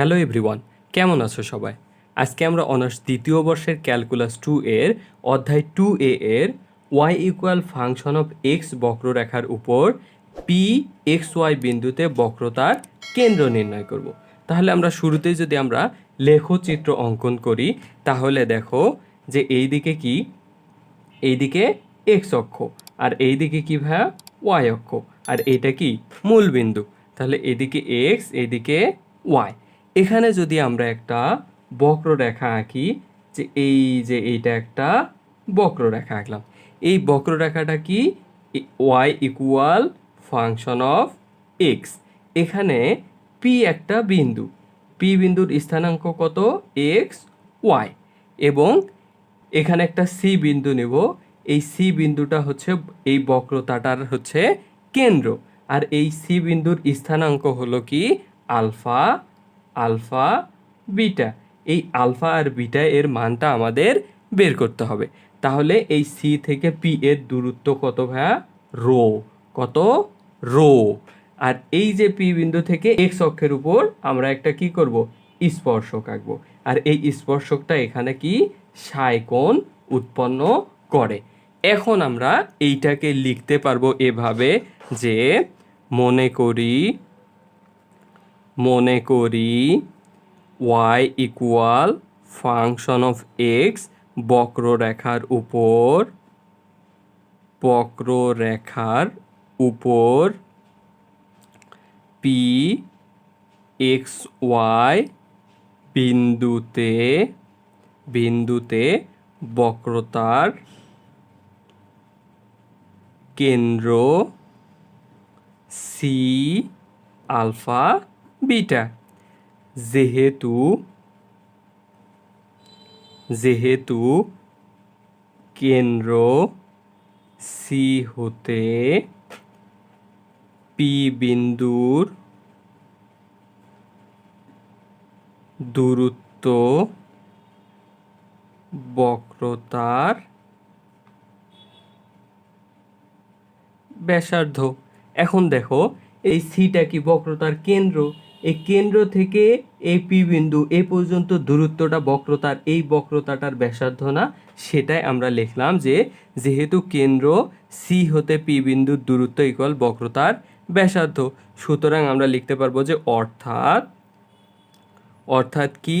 Hello everyone, কেমন আছো সবাই? আজকে আমরা অনার্স দ্বিতীয় বর্ষের ক্যালকুলাস টু এর অধ্যায় টু এ এর y equal function of x বক্ররেখার উপর পি এক্স ওয়াই বিন্দুতে বক্রতার কেন্দ্র নির্ণয় করব। তাহলে আমরা শুরুতেই যদি আমরা লেখচিত্র অঙ্কন করি, তাহলে দেখো যে এই দিকে কি? এইদিকে এক্স অক্ষ, আর এইদিকে কি ভাইয়া? ওয়াই অক্ষ, আর এইটা কি? মূল বিন্দু তাহলে এদিকে এক্স এদিকে ওয়াই এখানে যদি আমরা একটা বক্ররেখা আঁকি, যে এই যে এইটা একটা বক্ররেখা আঁকলাম। এই বক্ররেখাটা কি? Y equal function of x. এখানে পি একটা বিন্দু। পি বিন্দুর স্থানাঙ্ক কত? X y. এবং এখানে একটা সি বিন্দু নেব। এই সি বিন্দুটা হচ্ছে এই বক্রতাটার হচ্ছে কেন্দ্র। আর এই সি বিন্দুর স্থানাঙ্ক হলো কি? Alpha alpha, beta. এই আলফা আর বিটা এর মানটা আমাদের বের করতে হবে। তাহলে এই সি থেকে পি এর দূরত্ব কত ভাইয়া? রো। কত? রো। আর এই যে পি বিন্দু থেকে এক্স অক্ষের উপর আমরা একটা কি করব? স্পর্শক আঁকবো। আর এই স্পর্শকটা এখানে কি? সাই কোণ উৎপন্ন করে। এখন আমরা এইটাকে লিখতে পারব এভাবে যে মনে করি মনে করি y equal function of x বক্ররেখার উপর বক্ররেখার উপর পি এক্স ওয়াই বিন্দুতে বিন্দুতে বক্রতার কেন্দ্র সি আলফা বিটা। যেহেতু যেহেতু কেন্দ্র সি হতে পি বিন্দুর দূরত্ব বক্রতার ব্যাসার্ধ। এখন দেখো, এই সিটা কি বক্রতার কেন্দ্র? এই কেন্দ্র থেকে এই পি বিন্দু, এ পর্যন্ত দূরত্বটা বক্রতার, এই বক্রতাটার ব্যাসার্ধ না, সেটাই আমরা লিখলাম যে যেহেতু কেন্দ্র সি হতে পি বিন্দুর দূরত্ব ইকুয়াল বক্রতার ব্যাসার্ধ। সুতরাং আমরা লিখতে পারব যে অর্থাৎ অর্থাৎ কি?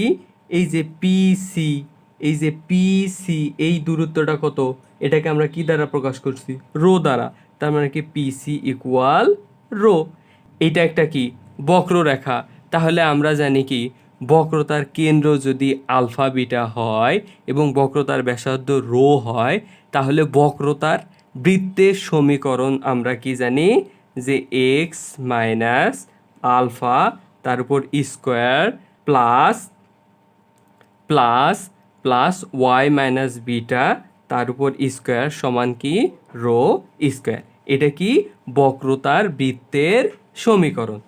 এই যে পিসি এই যে পিসি এই দূরত্বটা কত? এটাকে আমরা কি দ্বারা প্রকাশ করছি? রো দ্বারা। তার মানে কি পিসি ইকুয়াল রো। এটা একটা কি? বক্ররেখা। তাহলে আমরা জানি কি, বক্রতার কেন্দ্র যদি আলফা বিটা হয় এবং বক্রতার ব্যাসার্ধ রো হয়, তাহলে বক্রতার বৃত্তের সমীকরণ আমরা কি জানি? যে এক্স মাইনাস আলফা তার উপর square plus plus plus y minus beta তার উপর স্কোয়ার সমান কি? Rho square. এটা কি? বক্রতার বৃত্তের সমীকরণ।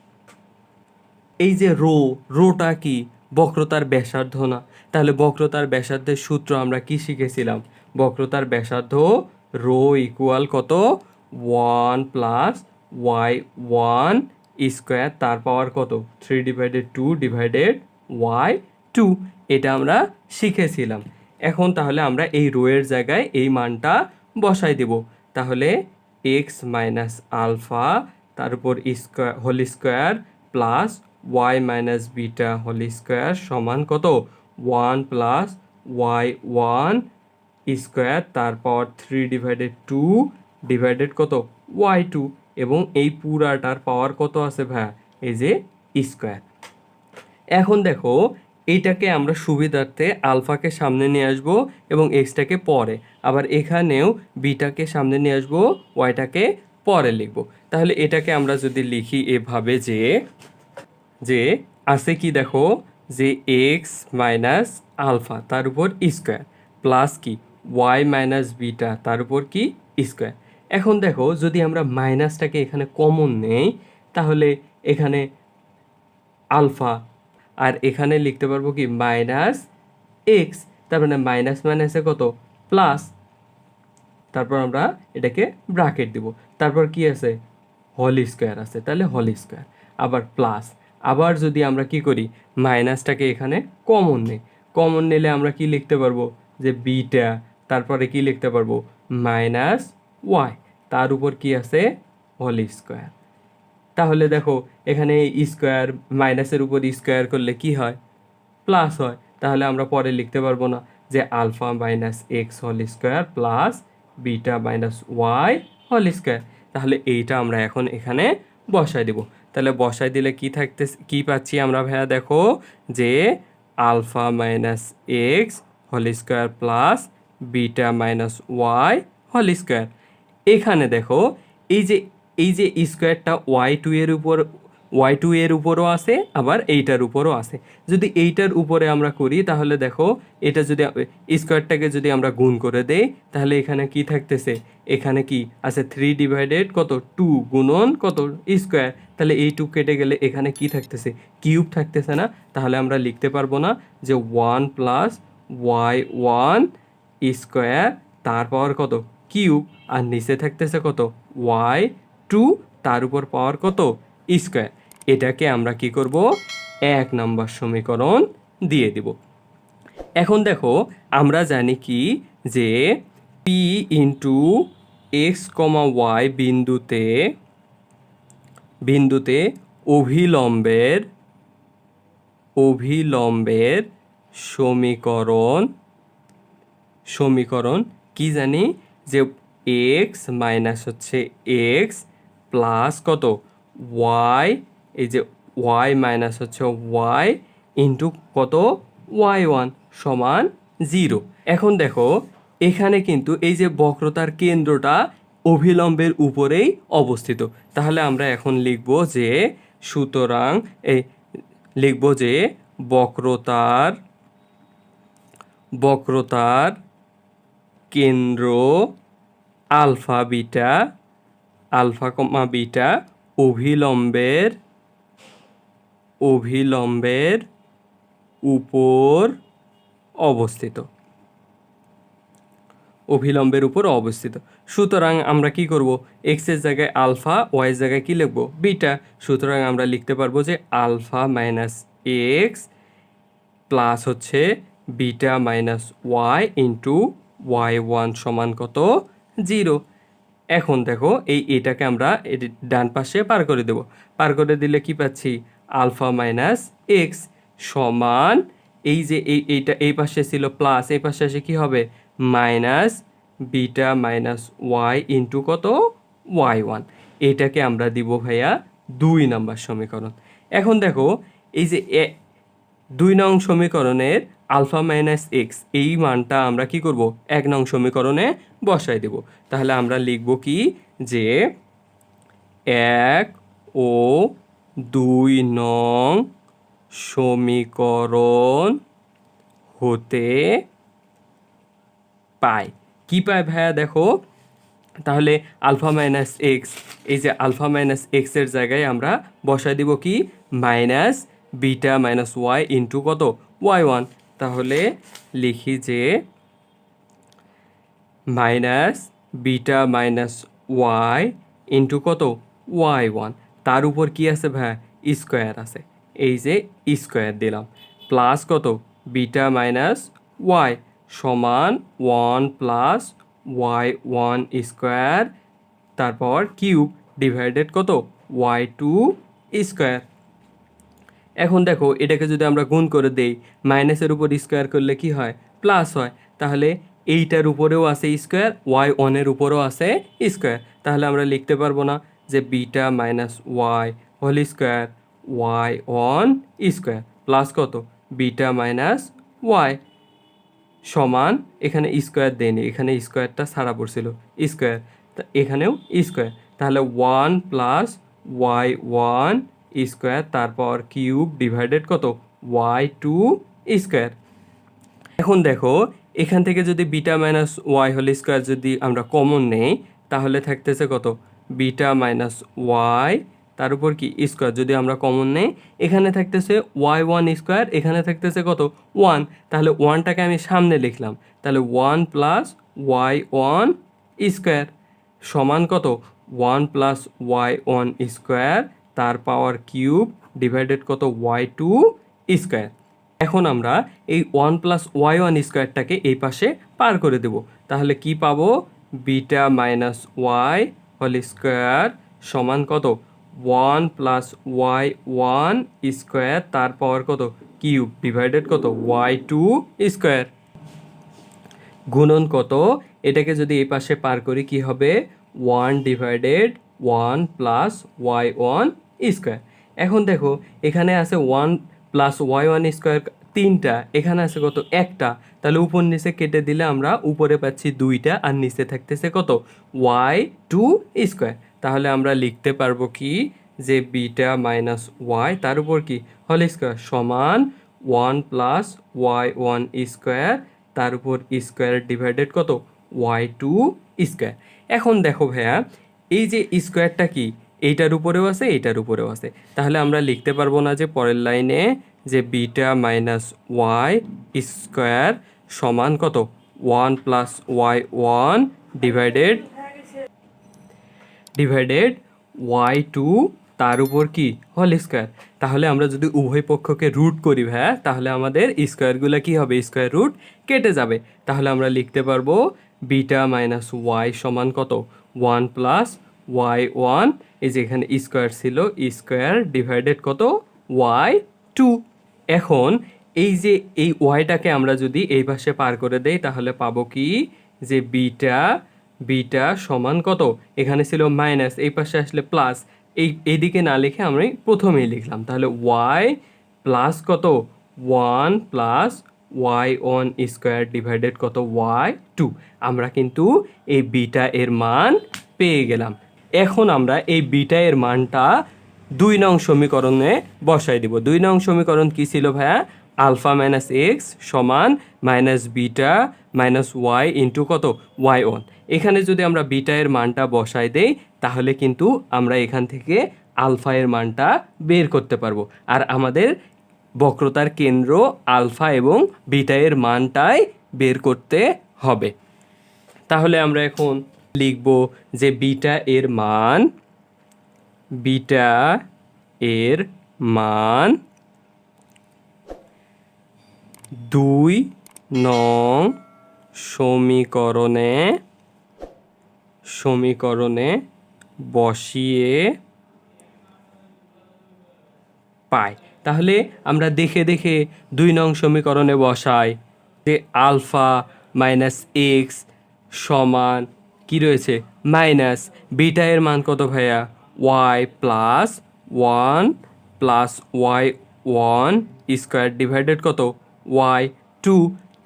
এই যে রো, রোটা কি? বক্রতার ব্যাসার্ধ না। তাহলে বক্রতার ব্যাসার্ধের সূত্র আমরা কি শিখেছিলাম? বক্রতার ব্যাসার্ধ রো ইকুয়াল কত? One plus y one square তার পাওয়ার কত? Three divided two divided y two এটা আমরা শিখেছিলাম। এখন তাহলে আমরা এই রোয়ের জায়গায় এই মানটা বসাই দেব। তাহলে এক্স মাইনাস আলফা তার উপর square whole square plus y minus beta whole square সমান কত? One plus y one square তার power three divided two divided কত? ওয়াই টু এবং এই পুরাটার পাওয়ার কত আছে ভাইয়া? এই যে স্কোয়ার এখন দেখো এইটাকে আমরা সুবিধার্থে আলফাকে সামনে নিয়ে আসব এবং এক্সটাকে পরে। আবার এখানেও বিটাকে সামনে নিয়ে আসব ওয়াইটাকে পরে লিখব। তাহলে এটাকে আমরা যদি লিখি এভাবে যে যে আছে কি দেখো? যে এক্স মাইনাস আলফা তার উপর স্কোয়ার প্লাস কি? ওয়াই মাইনাস বিটা তার উপর কি? স্কোয়ার এখন দেখো, যদি আমরা মাইনাসটাকে এখানে কমন নেই, তাহলে এখানে আলফা আর এখানে লিখতে পারব কি? মাইনাস এক্স তার মানে মাইনাস মাইনাসে কত? প্লাস তারপর আমরা এটাকে ব্রাকেট দিব। তারপর কি আছে? হোল স্কোয়ার আছে, তাহলে হোল স্কোয়ার আবার প্লাস আবার যদি আমরা কি করি, মাইনাসটাকে এখানে কমন নেই। কমন নিলে আমরা কি লিখতে পারব? যে বিটা তারপরে কি লিখতে পারব? মাইনাস ওয়াই তার উপর কি আছে? হোল স্কোয়ার তাহলে দেখো, এখানে স্কোয়ার মাইনাসের উপর স্কোয়ার করলে কি হয়? প্লাস হয়। তাহলে আমরা পরে লিখতে পারব না যে alpha minus x whole square plus beta minus y whole square তাহলে এইটা আমরা এখন এখানে বসাই দেব। তাহলে বসাই দিলে কি থাকতে, কি পাচ্ছি আমরা ভাইয়া? দেখো যে alpha minus x whole square plus beta minus y whole square. এখানে দেখো এই যে এই যে স্কোয়ারটা ওয়াই টু এর উপর ওয়াই টু এর উপরও আছে, আবার এইটার উপরও আছে। যদি এইটার উপরে আমরা করি, তাহলে দেখো, এটা যদি স্কোয়ারটাকে যদি আমরা গুণ করে দেই, তাহলে এখানে কি থাকতেছে? এখানে কি? আছে থ্রি ডিভাইডেড কত? টু গুণন কত? স্কোয়ার তাহলে এই টু কেটে গেলে এখানে কি থাকতেছে? কিউব থাকতেছে না। তাহলে আমরা লিখতে পারব না যে one plus y one square তার পাওয়ার কত? কিউব আর নিচে থাকতেছে কত? ওয়াই টু তার উপর পাওয়ার কত? স্কোয়ার এটাকে আমরা কি করব? এক নম্বর সমীকরণ দিয়ে দিব। এখন দেখো, আমরা জানি কি যে P into x comma y বিন্দুতে বিন্দুতে অভিলম্বের অভিলম্বের সমীকরণ সমীকরণ কি জানি? যে এক্স মাইনাস হচ্ছে এক্স প্লাস কত? ওয়াই এই যে ওয়াই মাইনাস হচ্ছে ওয়াই ইন্টু কত? ওয়াই ওয়ান সমান জিরো এখন দেখো, এখানে কিন্তু এই যে বক্রতার কেন্দ্রটা অভিলম্বের উপরেই অবস্থিত। তাহলে আমরা এখন লিখব যে, সুতরাং এই লিখব যে বক্রতার বক্রতার কেন্দ্র alpha beta alpha comma beta অভিলম্বের অভিলম্বের উপর অবস্থিত। অভিলম্বের উপর অবস্থিত। সুতরাং আমরা কি করব? এক্সের জায়গায় আলফা ওয়াইয়ের জায়গায় কি লিখব? বিটা। সুতরাং আমরা লিখতে পারব যে আলফা মাইনাস এক্স প্লাস হচ্ছে beta minus y into y one সমান কত? জিরো। এখন দেখো এই এটাকে আমরা ডান পাশে পার করে দেব। পার করে দিলে কি পাচ্ছি? আলফা মাইনাস এক্স সমান এই যে এই এইটা এই পাশে ছিল প্লাস, এই পাশে এসে কি হবে? Minus beta minus y into কত? Y one. এটাকে আমরা দিব ভাইয়া দুই নাম্বার সমীকরণ। এখন দেখো, এই যে দুই নং সমীকরণের আলফা মাইনাস এক্স, এই মানটা আমরা কি করব? এক নং সমীকরণে বসাই দেব। তাহলে আমরা লিখব কি? যে এক ও দুই নং সমীকরণ হতে পায়। কি পায় ভাইয়া দেখো? তাহলে আলফা মাইনাস এক্স, এই যে আলফা মাইনাস এক্সের জায়গায় আমরা বসাই দিব কি? Minus beta minus y into কত? Y one. তাহলে লিখি যে minus beta minus y into কত? Y one. তার উপর কি আছে ভাইয়া স্কোয়ার আছে। এই যে স্কোয়ার দিলাম। প্লাস কত? বিটা মাইনাস ওয়াই সমান one plus y one square. তারপর কিউব ডিভাইডেড কত? Y two square. এখন দেখো, এটাকে যদি আমরা গুণ করে দেই, মাইনাসের উপর স্কোয়ার করলে কি হয়? প্লাস হয়। তাহলে এইটার উপরেও আছে স্কোয়ার, ওয়াই ওয়ানের উপরেও আছে স্কোয়ার। তাহলে আমরা লিখতে পারব না যে beta minus y whole square y one square, plus কত? বিটা মাইনাস ওয়াই সমান এখানে স্কোয়ার দেয়নি, এখানে স্কোয়ারটা ছাড়া পড়ছিল, স্কোয়ার। তা এখানেও স্কোয়ার, তাহলে one plus y one square, তারপর কিউব ডিভাইডেড কত? Y two square. এখন দেখো, এখান থেকে যদি beta minus y whole square যদি আমরা কমন নেই, তাহলে থাকতেছে কত? বিটা মাইনাস ওয়াই, তার উপর কি? স্কোয়ার, যদি আমরা কমন নেই, এখানে থাকতেছে ওয়াই ওয়ান স্কোয়ার, এখানে থাকতেছে কত? ওয়ান। তাহলে ওয়ানটাকে আমি সামনে লিখলাম। তাহলে one plus y one square. সমান কত? One plus y one square, তার পাওয়ার কিউব ডিভাইডেড কত? Y two square. এখন আমরা এই ওয়ান প্লাস ওয়াই ওয়ান স্কোয়ারটাকে এই পাশে পার করে দেব। তাহলে কি পাবো? Beta minus y whole square সমান কত? One plus y one square তার পাওয়ার কত? কিউব ডিভাইডেড কত? Y two square. গুণন কত? এটাকে যদি এই পাশে পার করি কি হবে? One divided one plus y one square. এখন দেখো, এখানে আছে one plus y one square তিনটা, এখানে আছে কত? একটা। তাহলে উপর নিচে কেটে দিলে আমরা উপরে পাচ্ছি দুইটা আর নিচে থাকতেছে কত? Y two square. তাহলে আমরা লিখতে পারব কি? যে বিটা মাইনাস ওয়াই, তার উপর কি? হল স্কোয়ার সমান one plus y one square, তার উপর স্কোয়ার ডিভাইডেড কত? Y two square. এখন দেখো ভাইয়া, এই যে স্কোয়ারটা কি? এইটার উপরেও আছে, এইটার উপরেও আছে। তাহলে আমরা লিখতে পারব না যে পরের লাইনে যে বিটা মাইনাস ওয়াই স্কোয়ার সমান কত? One plus y one divided divided y two তার উপর কি? হল স্কোয়ার। তাহলে আমরা যদি উভয় পক্ষকে রুট করি হ্যাঁ তাহলে আমাদের স্কোয়ারগুলো কি হবে? স্কোয়ার রুট কেটে যাবে। তাহলে আমরা লিখতে পারব বিটা মাইনাস ওয়াই সমান কত? ওয়ান প্লাস ওয়াই ওয়ান, এই যে এখানে স্কোয়ার ছিল, স্কোয়ার ডিভাইডেড কত? Y two. এখন এই যে এই ওয়াইটাকে আমরা যদি এই পাশে পার করে দেই, তাহলে পাবো কি? যে বিটা বিটা সমান কত? এখানে ছিল মাইনাস এই পাশে আসলে প্লাস এই, এইদিকে না লিখে আমরা প্রথমেই লিখলাম। তাহলে ওয়াই প্লাস কত? One plus y one square divided কত? ওয়াই টু আমরা কিন্তু এই বিটা এর মান পেয়ে গেলাম। এখন আমরা এই বিটা এর মানটা দুই নং সমীকরণে বসাই দিব। দুই নং সমীকরণ কি ছিল ভাইয়া? আলফা মাইনাস এক্স সমান minus beta minus y into কত? Y one. এখানে যদি আমরা বিটা এর মানটা বসাই দেই, তাহলে কিন্তু আমরা এখান থেকে আলফা এর মানটা বের করতে পারব। আর আমাদের বক্রতার কেন্দ্র আলফা এবং বিটা এর মানটাই বের করতে হবে। তাহলে আমরা এখন লিখব যে বিটা এর মান বিটা এর মান দুই নং সমীকরণে সমীকরণে বসিয়ে পাই। তাহলে আমরা দেখে দেখে দুই নং সমীকরণে বসাই যে আলফা মাইনাস এক্স সমান কি রয়েছে? মাইনাস বিটা এর মান কত ভাইয়া? Y plus one plus y one square divided কত? ওয়াই টু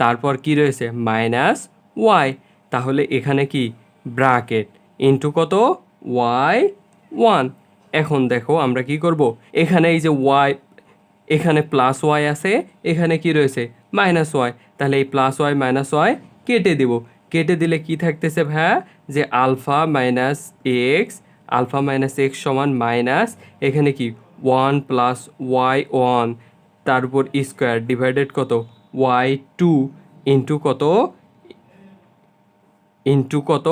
তারপর কি রয়েছে? মাইনাস ওয়াই তাহলে এখানে কি? ব্রাকেট ইন্টু কত? ওয়াই ওয়ান এখন দেখো আমরা কি করব? এখানে এই যে ওয়াই এখানে প্লাস ওয়াই আছে, এখানে কি রয়েছে? মাইনাস ওয়াই তাহলে এই প্লাস ওয়াই মাইনাস ওয়াই কেটে দিব। কেটে দিলে কি থাকতেছে ভাইয়া? যে alpha minus x alpha minus x সমান মাইনাস এখানে কি? ওয়ান প্লাস ওয়াই ওয়ান, তার উপর স্কোয়ার ডিভাইডেড কত? ওয়াই টু ইন্টু কত? ইন্টু কত?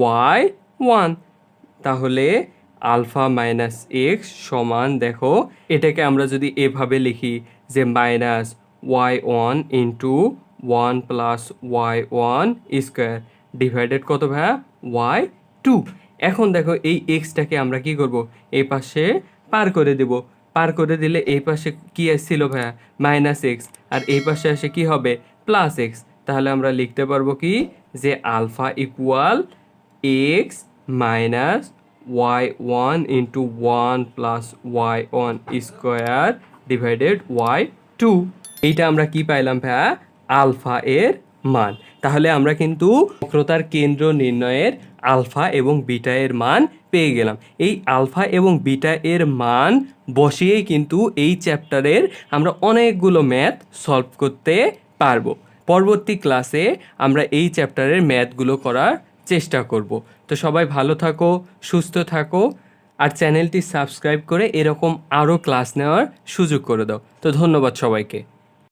Y one. তাহলে আলফা মাইনাস এক্স সমান দেখো, এটাকে আমরা যদি এভাবে লিখি যে minus y one into one plus y one square divided কত ভাইয়া? Y two. এখন দেখো এই এক্সটাকে আমরা কি করব? এই পাশে পার করে দেব। পার করে দিলে এই পাশে কি আসছিল ভাইয়া? মাইনাস এক্স আর এই পাশে আসে কি হবে? প্লাস এক্স তাহলে আমরা লিখতে পারব কি? যে alpha equal x minus y one into one plus y one square divided y two এইটা আমরা কি পাইলাম ভাইয়া? আলফা এর মান। তাহলে আমরা কিন্তু বক্রতার কেন্দ্র নির্ণয়ের আলফা এবং বিটা এর মান পেয়ে গেলাম। এই আলফা এবং বিটা এর মান বসিয়েই কিন্তু এই চ্যাপ্টারের আমরা অনেকগুলো ম্যাথ সলভ করতে পারব। পরবর্তী ক্লাসে আমরা এই চ্যাপ্টারের ম্যাথগুলো করার চেষ্টা করব। তো সবাই ভালো থাকো, সুস্থ থাকো আর চ্যানেলটি সাবস্ক্রাইব করে এরকম আরও ক্লাস নেওয়ার সুযোগ করে দাও। তো ধন্যবাদ সবাইকে।